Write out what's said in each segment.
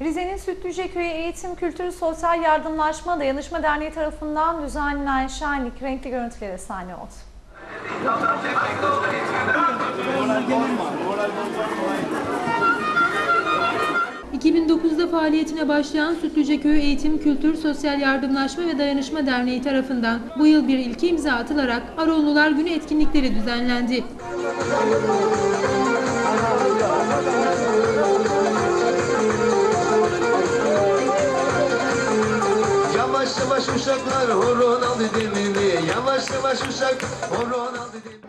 Rize'nin Sütlüceköy Eğitim Kültürü Sosyal Yardımlaşma Dayanışma Derneği tarafından düzenlenen şenlik renkli görüntülere sahne oldu. Hı. 2009'da faaliyetine başlayan Sütlüceköy Eğitim, Kültür, Sosyal Yardımlaşma ve Dayanışma Derneği tarafından bu yıl bir ilke imza atılarak Aronlular Günü etkinlikleri düzenlendi. Uşaklar horon aldı demini Yavaş yavaş uşak horon aldı demini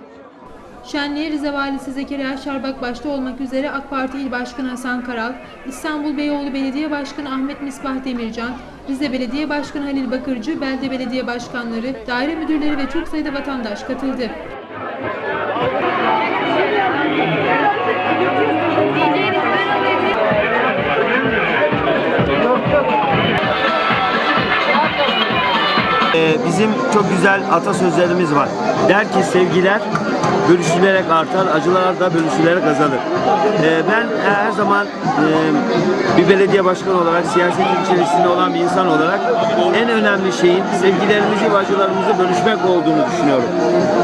Şenliğe Rize Valisi Zekeriya Şarbak başta olmak üzere AK Parti İl Başkanı Hasan Karal, İstanbul Beyoğlu Belediye Başkanı Ahmet Misbah Demircan, Rize Belediye Başkanı Halil Bakırcı, Belde Belediye Başkanları, daire müdürleri ve çok sayıda vatandaş katıldı. Ee, bizim çok güzel atasözlerimiz var. Der ki sevgiler bölüşülerek artar, acılar da bölüşülerek azalır. Ee, ben her zaman e, bir belediye başkanı olarak, siyasetin içerisinde olan bir insan olarak en önemli şeyin sevgilerimizi ve acılarımızı bölüşmek olduğunu düşünüyorum.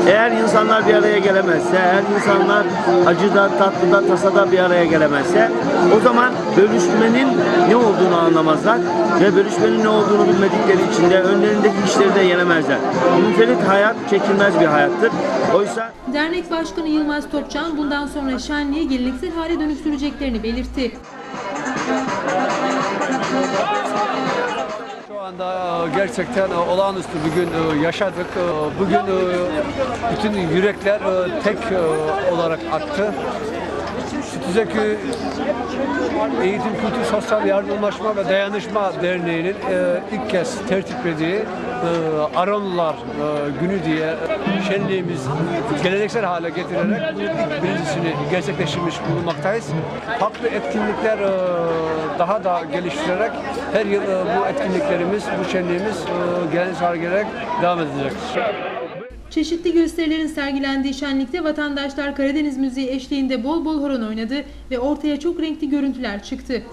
Eğer insanlar bir araya gelemezse, eğer insanlar acıda, tatlıda, tasada bir araya gelemezse o zaman bölüşmenin ne olduğunu anlamazlar ve bölüşmenin ne olduğunu bilmedikleri için de önlerindeki işleri de yenemezler. Mütelit hayat çekilmez bir hayattır. Oysa Dernek Başkanı Yılmaz Topçan bundan sonra şenliği geleneksel hale dönüştüreceklerini belirtti. Şu anda e, gerçekten e, olağanüstü bir gün e, yaşadık. Bugün bütün yürekler tek olarak aktı. Sütüzeköy Eğitim Kültür Sosyal Yardımlaşma ve Dayanışma Derneği'nin e, ilk kez tertiplediği e, Aronlular e, Günü diye şenliğimiz geleneksel hale getirerek ilk birincisini gerçekleştirmiş bulunmaktayız. Farklı etkinlikler e, daha da geliştirerek her yıl e, bu etkinliklerimiz, bu şenliğimiz e, geleneksel hale gelerek devam edecek. Çeşitli gösterilerin sergilendiği şenlikte vatandaşlar Karadeniz müziği eşliğinde bol bol horon oynadı ve ortaya çok renkli görüntüler çıktı.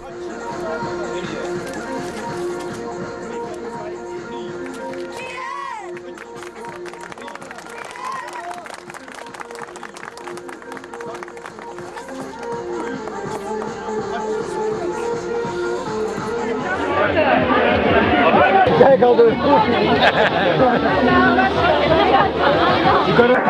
Ben de bu kadar